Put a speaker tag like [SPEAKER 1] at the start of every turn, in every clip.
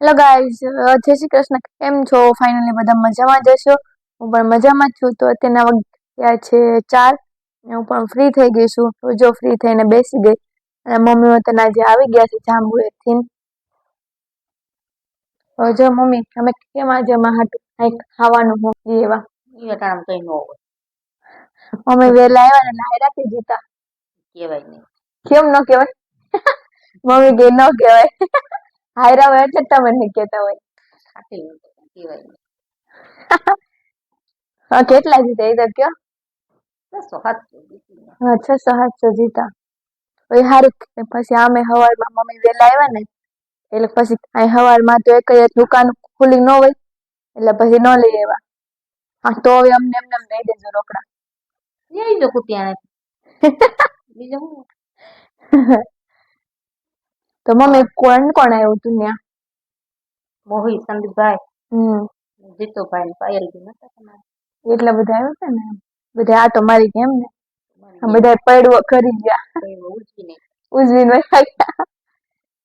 [SPEAKER 1] Hello guys જય શ્રી કૃષ્ણ. કેમ છો? ફાઇનલી બધા મજામાં જશો હું પણ મજામાં છું. તો અત્યારના વાગ્યા છે ચાર. ને હું પણ ફ્રી થઈ ગઈ છું. તો જો ફ્રી થઈને બેસી ગઈ. અને મમ્મી વતન આજે આવી ગયા છે જાંબુએથી. તો જો મમ્મી તમે કેમ આજે હાટું કંઈક ખાવાનું મોકલી એવા?
[SPEAKER 2] અટાણે કઈ ન હોય.
[SPEAKER 1] મમ્મી વહેલા આવ્યા ને લાયરા કે જીતા.
[SPEAKER 2] કહેવાય નહીં.
[SPEAKER 1] કેમ ન કહેવાય મમ્મી કે ન કહેવાય હાયરા હોય એટલે જ તમે નહીં કહેતા હોય. હા કેટલા જીતા એ તો કયો? અચ્છા સાતસો જીતા એ સારું પછી આમે હવારમાં મમ્મી વહેલા આવ્યા ને એટલે પછી અહીં હવારમાં તો એક દુકાન ખુલ્લી ન હોય એટલે પછી ન લઈ આવ્યા. હા તો હવે અમને એમને એમ દઈ દેજો રોકડા.
[SPEAKER 2] લઈ જો કુતિયાને બીજું
[SPEAKER 1] તો મમ્મી કોણ કોણ આવ્યું તું ત્યાં
[SPEAKER 2] મોહી સંદીપભાઈ.
[SPEAKER 1] હમ.
[SPEAKER 2] જીતુભાઈ પાયલજી નતા તમારે?
[SPEAKER 1] એટલા બધા આવ્યા હતા ને બધા આટો મારી ગયા એમ ને આ બધા પડવો કરી ગયા. ઉજવીને ગયા.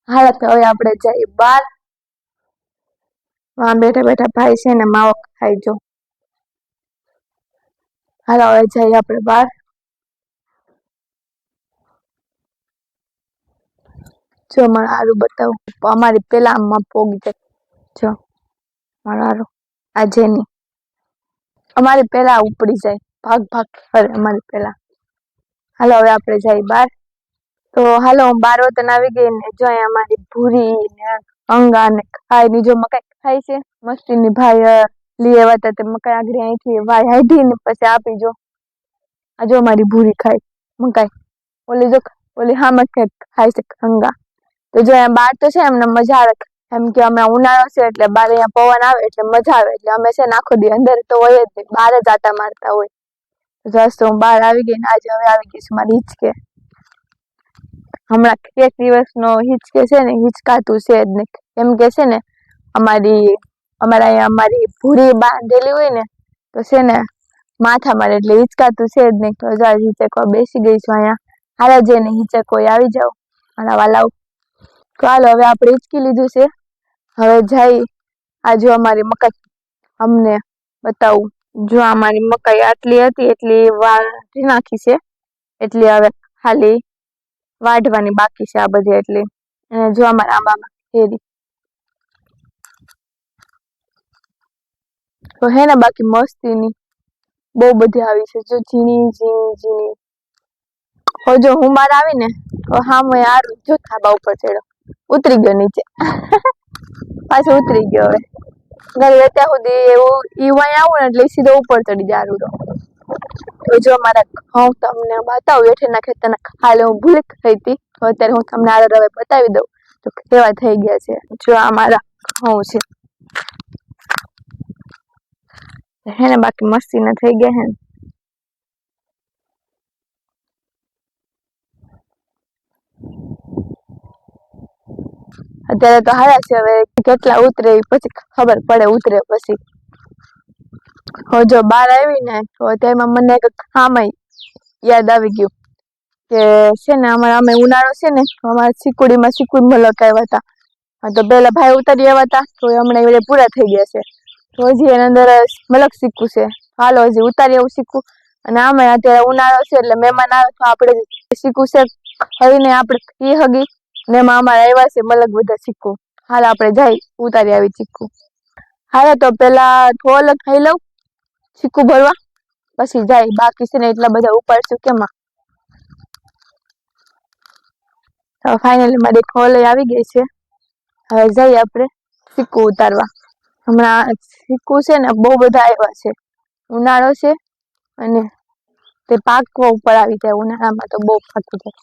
[SPEAKER 1] હાલ તો હવે આપણે જઈએ બાર. માં બેઠા બેઠા ભાઈ છે ને માવો ખાઈ જો. હાલો હવે જઈએ આપણે બાર. જો મારે હારું બતાવું. અમારી પેલા આમમાં પોગી જાય. જો, મારો હારું. આ જેની અમારી પેલા ઉપડી જાય. ભાગ ભાગ. કરે અમારી પેલા. હાલો, હવે આપણે જઈએ બાર તો હાલો, હું બાર વતન આવી ગઈ ને જો અમારી ભૂરી ને અંગા ને ખાઈ ની જો મકાઈ ખાય છે. મસ્તી ની ભાઈ લઈ આવ્યા હતા તે મકાઈ આગળ અહીંથી વાય હાઈઢી ને પછી આપી જો. આ જો મારી ભૂરી ખાય મકાઈ. ઓલી જો, ઓલી હા મકાઈ ખાય છે અંગા તો જો અહીંયા બાર તો છે એમને મજા આવે. એમ કે અમે ઉનાળો છે એટલે બાર અહીંયા પવન આવે એટલે મજા આવે. એટલે અમે છે ને આખો દી અંદર તો હોય જ નહીં. બહાર જ આટા મારતા હોય. જસ્ટ હું બહાર આવી ગઈ ને આજે હવે આવી ગઈ છું મારી હિચકે. હમણાં એક દિવસનો હિચકે છે ને હિચકાતું છે જ નહીં. એમ કે છે ને અમારી, અમારા અહીંયા અમારી ભૂરી બાંધેલી હોય ને તો છે ને માથા મારે એટલે હિચકાતું છે જ નહીં. તો હજાર હિચકવા બેસી ગઈ છું અહીંયા. હારા જઈને હિચક આવી જાવ મારા વાલાઓ ચાલો હવે આપણે ઇચકી લીધું છે. હવે જઈ જો અમારી મકાઈ અમને બતાવું. જો અમારી મકાઈ આટલી હતી, એટલી વાઢી નાખી છે. એટલી હવે ખાલી વાઢવાની બાકી છે આ બધી એટલી. અને જો અમારા આંબામાં કેરી. તો હે ને બાકી મસ્તીની બહુ બધી આવી છે. જો ઝીણી ઝીણી ઝીણી. હો જો હું બહાર આવીને, તો હા મેં આરું. જો ધાબા ઉપર ચડ્યો. ઉતરી ગયો નીચે. પાછો ઉતરી ગયો હવે. ઘરે ત્યાં સુધી એવું, ઈ વઅહીં આવું ને એટલે સીધો ઉપર ચડી જાય તો જો મારા હું તમને બતાવું, હેઠળના ખેતરના ખાલે હું ભૂલી થઈ હતી. તો અત્યારે હું તમને આગળ હવે બતાવી દઉં. તો કેવા થઈ ગયા છે. જો આ મારા ઘઉં છે. હે ને, બાકી મસ્તી ના થઈ ગયા હે ને. અત્યારે તો હારા છે, હવે કેટલા ઉતરે પછી ખબર પડે ઉતરે પછી. જો બહાર આવી ને તો તેમાં મને એક ખામય યાદ આવી ગયું કે છે ને, અમારા, અમે ઉનાળો છે ને, અમારા સિકુડીમાં સિકુડ મલક આવ્યા હતા. તો પેલા ભાઈ ઉતારી આવ્યા હતા, તો હમણાં એ પૂરા થઈ ગયા છે. તો હજી એની અંદર મલક સિક્કું છે. હાલો, હજી ઉતારી આવું સિક્કું અને આમાં અત્યારે ઉનાળો છે, એટલે મહેમાન આવે તો આપણે સિક્કું છે. ખાઈને આપણે એ હગી ને અમારે આવ્યા છે મલક બધા ચીકુ. હાલ આપણે જઈ ઉતારી આવી ચીકુ. હાલે તો પેલા થોલ ખાઈ લઉં, ચીકુ ભરવા. પછી જાય. બાકી છે ને એટલા બધા ઉપાડશું કેમાં તો ફાઇનલી મારી ખોલ આવી ગઈ છે. હવે જઈએ આપણે સિક્કુ ઉતારવા. હમણાં સિક્કુ છે ને બહુ બધા આવ્યા છે. ઉનાળો છે અને તે પાકવા ઉપર આવી જાય. ઉનાળામાં તો બહુ પાકી જાય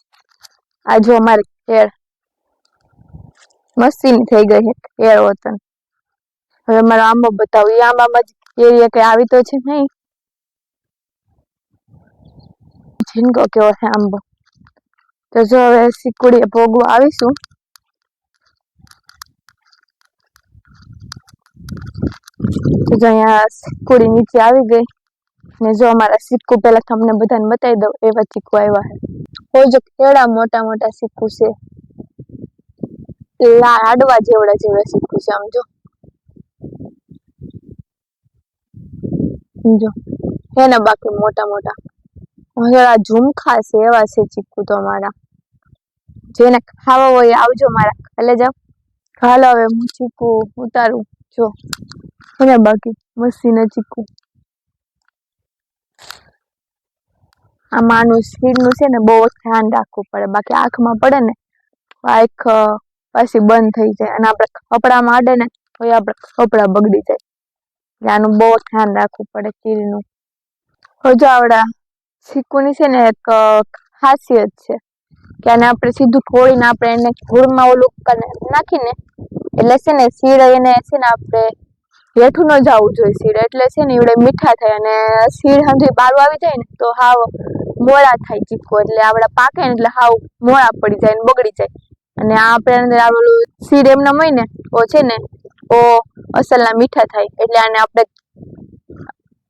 [SPEAKER 1] આ જો અમારે કેળ મસ્તીની થઈ ગઈ છે કેળ વતન. હવે મારો આંબો બતાવો એ આંબામાં જ એ કઈ આવી તો છે નહીં? ઝીણકો કેવો છે આંબો. તો જો હવે સિકુડીએ ભોગવા આવીશું. તો જો અહીંયા સિકુડી નીચે આવી ગઈ. ને જો અમારા સિક્કુ પેલા તમને બધાને બતાવી દઉં, એવા સિક્કુ આવ્યા છે. કોઈ જો કેળા મોટા મોટા સિક્કુ છે. લાડવા જેવડા જેવડા શીખું છે આમ જો. હે ને બાકી મોટા મોટા. જરા ઝુમખા છે એવા છે ચીકુ તો મારા. જેને ખાવા હોય આવજો મારા ખાલે જાવ હાલો હવે હું ચીકુ ઉતારું જો. હે ને બાકી મસ્તીના ચીકુ. આમાં આનું સ્પીડનું છે ને બહુ ધ્યાન રાખવું પડે. બાકી આંખમાં પડે ને આ અ, પાછી બંધ થઈ જાય અને આપણે કપડામાં અડે ને તો આપણે કપડા બગડી જાય. આનું બહુ ધ્યાન રાખવું પડે કીરીનું હજુ આવડા ચીકુની છે ને એક ખાસિયત છે કે આને આપણે સીધું ખોળીને આપણે એને ધૂળમાં ઓલું નાખીને એટલે છે ને શીર એને છે ને આપણે હેઠું ન જવું જોઈએ શીર એટલે છે ને એવડે મીઠા થાય અને શીર હંધી બારું આવી જાય ને તો હાવ મોળા થાય ચીકુ એટલે આપણા પાકે ને એટલે હાવ મોળા પડી જાય ને બગડી જાય. અને આ આપણે આવેલું સીડ એમના હોય ને ઓ છે ને, ઓ અસલના મીઠા થાય. એટલે આને આપણે,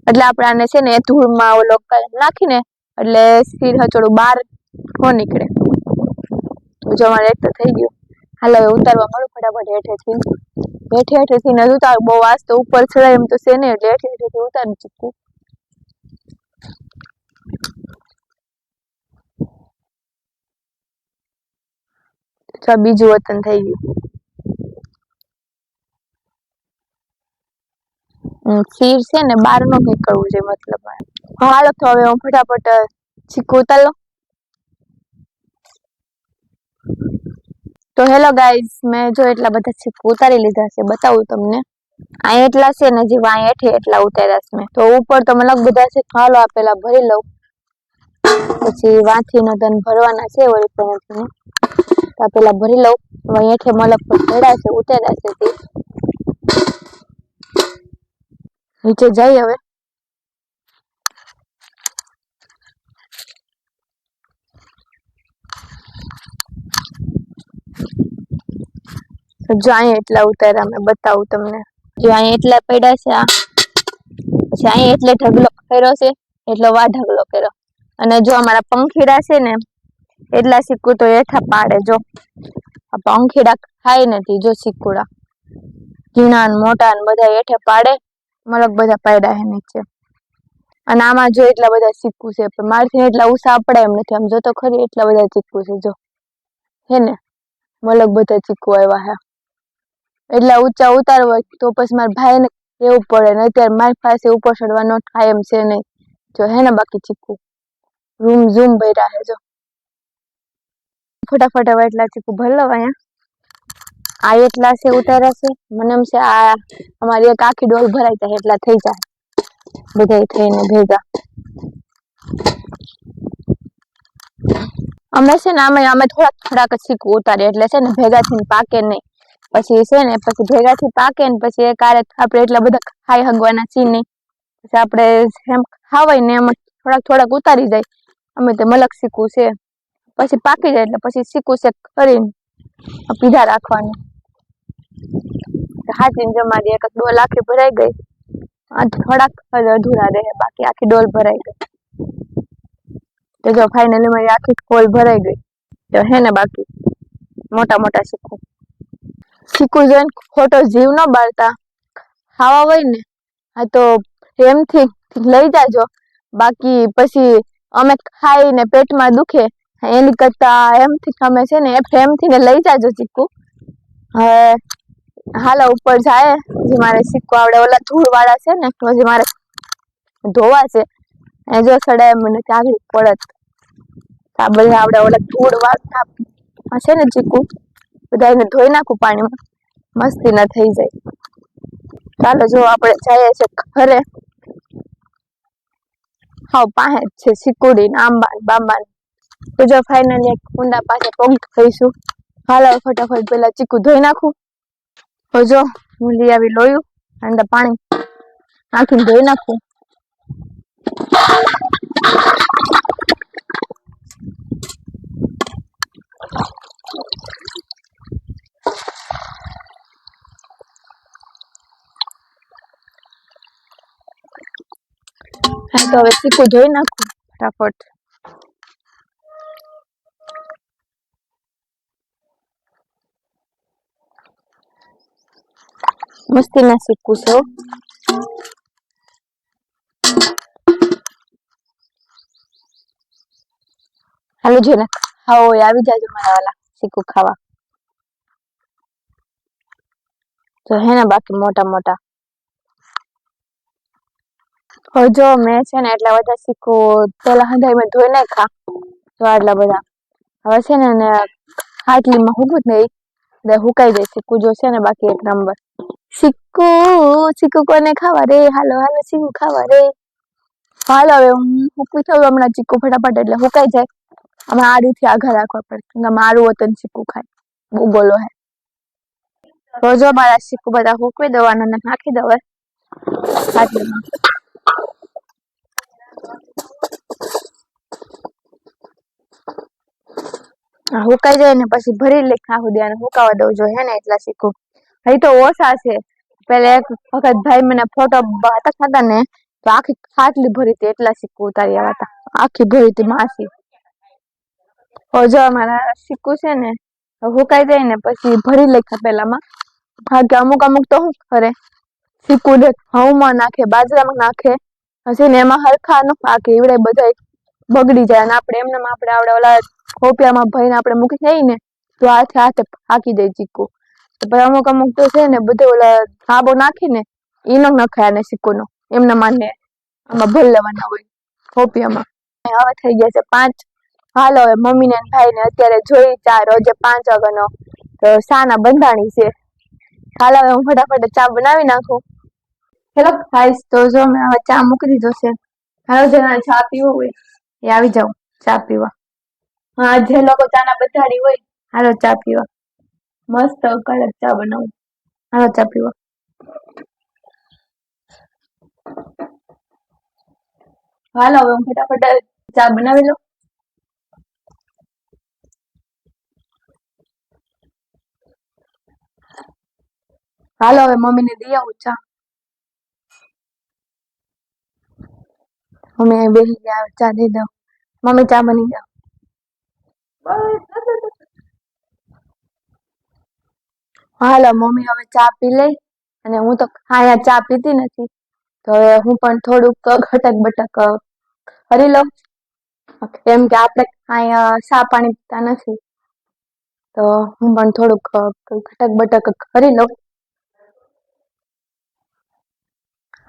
[SPEAKER 1] એટલે આપણે આને છે ને ધૂળમાં ઓલો નાખીને, એટલે સીડ હચોડું બહાર હો નીકળે. તો જો અમારે એક તો થઈ ગયું. હાલ, હવે ઉતારવા મળું ફટાફટ હેઠેથી. હેઠે હેઠેથી ન ઉતાર, બહુ વાસ તો ઉપર ચડાય એમ તો છે ને, એટલે હેઠે હેઠેથી ઉતારી ચૂકું આ બીજું વતન થઈ ગયું. ખીર છે ને બાર નો નીકળવું છે મતલબ. હાલો તો હવે હું ફટાફટ ચીકુ, ઉતારો તો હેલો ગાઈઝ, મેં જો એટલા બધા છીકો ઉતારી લીધા છે, બતાવું તમને. અહીં એટલા છે ને જે વાય હેઠે એટલા ઉતાર્યા છે મેં. તો ઉપર તો મતલબ બધા છે હાલો આપેલા ભરી લઉં. પછી વાંથી ધન ભરવાના છે વળી પણ નથી તો પેલા ભરી લઉં. વાંય હેઠે મલક પર ચડ્યા છે, ઉતાર્યા છે તે. નીચે જઈ હવે. જો અહીં એટલા ઉતાર્યા, મેં બતાવું તમને. જો અહીં એટલા પડ્યા છે, આ. પછી અહીં એટલે ઢગલો કર્યો છે, એટલો વા ઢગલો કર્યો. અને જો અમારા પંખીડા છે ને એટલા સિક્કુ તો હેઠા પાડે જો. આ પંખીડા ખાય નથી જો સિક્કુડા ઘીણા ને મોટા ને બધા હેઠે પાડે. મલક બધા પાડ્યા હે નીચે. અને આમાં જો એટલા બધા સિક્કુ છે, પણ મારથી એટલા ઉષા પડે એમ નથી. આમ જો તો ખરી એટલા બધા ચીકુ છે, જો. હે ને? મલક બધા ચીકુ આવ્યા હે. એટલા ઊંચા ઉતારવા હોય તો પછી મારા ભાઈને એવું પડે? ને અત્યારે મારી પાસે ઉપર ચડવાનો ટાઈમ છે નહીં. જો હે ને બાકી ચીકુ રૂમ ઝૂમ ભર્યા હે, જો. ફટાફટ હવે એટલા ચીકુ ભર લઉં આ એટલા છે ઉતાર્યા છે, મને એમ છે આ અમારી એક આખી ડોલ ભરાઈ જાય, એટલા થઈ જાય. બધા થઈને ભેગા. અમે છે ને અમે અમે થોડાક થોડાક જ ઉતારીએ, એટલે છે ને ભેગા થઈને પાકે નહીં. પછી છે ને, પછી ભેગાથી પાકે ને પછી એ કારે આપણે એટલા બધા ખાઈ હગવાના છીએ નહીં. પછી આપણે એમ ખાવાય ને એમ થોડાક થોડાક ઉતારી જાય અમે તે મલક શીખવું છે. પછી પાકી જાય એટલે પછી સીકું શેક કરીને પીધા રાખવાનું. જમા દે એક ડોલ આખી ભરાઈ ગઈ. થોડાક અધૂરા રહે, બાકી આખી ડોલ ભરાઈ ગઈ. તો જો ફાઇનલી મારી આખી ડોલ ભરાઈ ગઈ. તો હે ને બાકી, મોટા મોટા શીખું શીખું જોઈને ખોટો જીવ ન બાળતા. ખાવા હોય ને હા તો એમથી લઈ જાજો. બાકી પછી અમે ખાઈને પેટમાં દુખે એની કરતા એમથી તમે છે ને એ પ્રેમથી ને લઈ જાજો ચીકુ. હવે હાલો ઉપર જાય, જે મારે સિક્કો આવડે ઓલા ધૂળ વાળા છે ને જે મારે ધોવા છે, એ જો સડાય મને ત્યાં પડત આ બધા આવડે ઓલા ધૂળ વાળા છે ને ચીકુ, બધા એને ધોઈ નાખું પાણીમાં, મસ્તી ના થઈ જાય. ચાલો જો આપણે જઈએ છે ઘરે. હા પાસે છે સિકુડી ને આંબા બાંબા તો જો ફાઇનલી એક કુંડા પાસે પગ થઈશું. હાલો, ફટાફટ પેલા ચીકુ ધોઈ નાખું. તો જો, હું લઈ આવી લોયું અંદર પાણી નાખીને ધોઈ નાખું. હા, તો હવે ચીકુ ધોઈ નાખું. ફટાફટ. મસ્તીના સિક્કુ છે હો. હાલો જો ને હા આવી જાજો મારા વાલા શીખું ખાવા તો હે ને બાકી મોટા મોટા જો મેં છે ને એટલા બધા શીખું પેલા હંધાઈ મેં ધોઈ નાખા તો આટલા બધા હવે છે ને હાટલીમાં હુકું જ નહીં હુકાઈ જાય શીખું જો છે ને બાકી એક નંબર સિક્કુ ચીકુ કોને ખાવા રે હાલો હાલો, સિક્કુ ખાવા રે હાલ, હવે હું હુકવી થયું હમણાં ચીકુ ફટાફટ, એટલે હુકાઈ જાય. આમાં આડુથી આઘા રાખવા પડે. મારું વતન ચીકુ ખાય. બહુ બોલો હે. રોજો મારા ચીકુ બધા હુકવી દેવાના ને નાખી દેવા. હવે હુકાઈ જાય ને પછી ભરી લે. દે અને હુકાવા દઉં જો હે ને એટલા સિક્કુ. હઈ તો ઓછા છે. પેલા એક વખત ભાઈ મને ફોટો હતા ખાતા ને, તો આખી ખાટલી ભરી હતી, એટલા સિક્કુ ઉતારી આવ્યા હતા. આખી ભરી હતી માસી. જો અમારા સિક્કુ છે ને હુકાઈ જાય ને, પછી ભરી લે પેલામાં. ભાગ્ય અમુક અમુક તો શું કરે? સિક્કુ ઘઉંમાં નાખે, બાજરામાં નાખે, પછી ને એમાં હરખા ન પાકે એવડે બધા બગડી જાય અને આપણે એમને આપણે આવડે ઓલા ખોપિયામાં ભરીને આપણે મૂકી જઈએ ને, તો હાથે હાથે ફાકી જાય ચીકુ તો પછી અમુક અમુક તો છે ને બધે ઓલા સાબો નાખીને ઈનો નખાય અને સિક્કોનો. એમના માને આમાં ભલ લેવાના હોય, હોપિયામાં. હવે થઈ ગયા છે પાંચ. હાલો હવે મમ્મી ને ભાઈ ને અત્યારે જોઈ ચા રોજે પાંચ વાગ્યાનો સાના બંધાણી છે. હાલ હવે હું ફટાફટ ચા બનાવી નાખું. હેલો ગાઈસ તો જો મેં હવે ચા મૂકી દીધો છે. હાલો જેના ચા પીવું હોય એ આવી જાઉં ચા પીવા. હા, જે લોકો ચાના બંધાણી હોય, હાલો ચા પીવા. મસ્ત કડક ચા બનાવું. હાલો ચા પીવા. હાલો, હવે હું ફટાફટ ચા બનાવી લઉં. હાલો, હવે મમ્મીને દઈ આવું ચા. મમ્મી બેસી ગયા, ચા દઈ દઉં મમ્મી, ચા બની જાઓ હાલો, મમ્મી હવે ચા પી લઈ અને હું તો અહીંયા ચા પીતી નથી. તો હવે હું પણ થોડુંક ઘટક બટક કરી લઉં. કેમ કે આપણે અહીંયા ચા પાણી પીતા નથી. તો હું પણ થોડુંક ઘટક બટક કરી લઉં.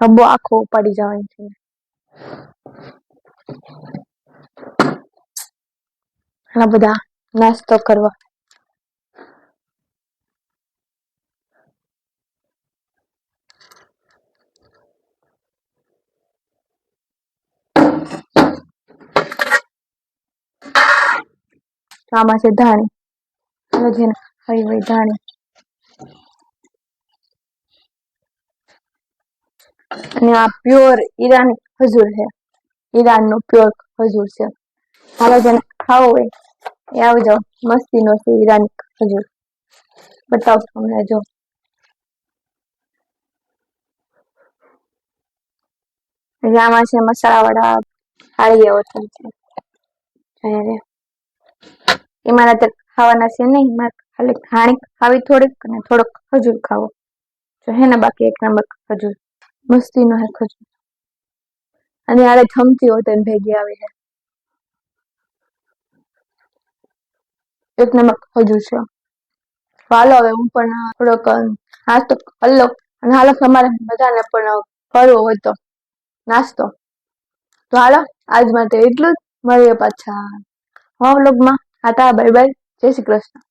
[SPEAKER 1] હબો આખો પડી જવાની છે. ઘણા બધા નાસ્તો કરવા. આમાં છે ધાણી. હવે જેને હોય ધાણી. અને આ પ્યોર ઈરાન ખજૂર છે. ઈરાનનું પ્યોર ખજૂર છે. હાલો જેને ખાવું હોય એ આવજો મસ્તી નો છે ઈરાન ખજૂર. બતાવું તમને જો. આમાં છે મસાલાવાળા થાળી એવો છે અને એ મારા તે ખાવાના છે નહીં. મારે ખાલી ખાણી ખાવી થોડીક અને થોડોક ખજૂર ખાવો. તો હે ને બાકી એક નંબર ખજૂર. મસ્તીનો હે ખજૂર. અને આરે થમતી હોય તેને ભેગી આવી છે એક નંબર ખજૂર છે. હાલો હવે હું પણ થોડોક નાસ્તો તો લઉં. અને હાલો તમારે બધાને પણ કરવો હોય તો નાસ્તો. તો હાલો, આજ માટે એટલું જ. મળીએ પાછા. હા વ્લોગમાં હાટા બાય બાય જય શ્રી કૃષ્ણ.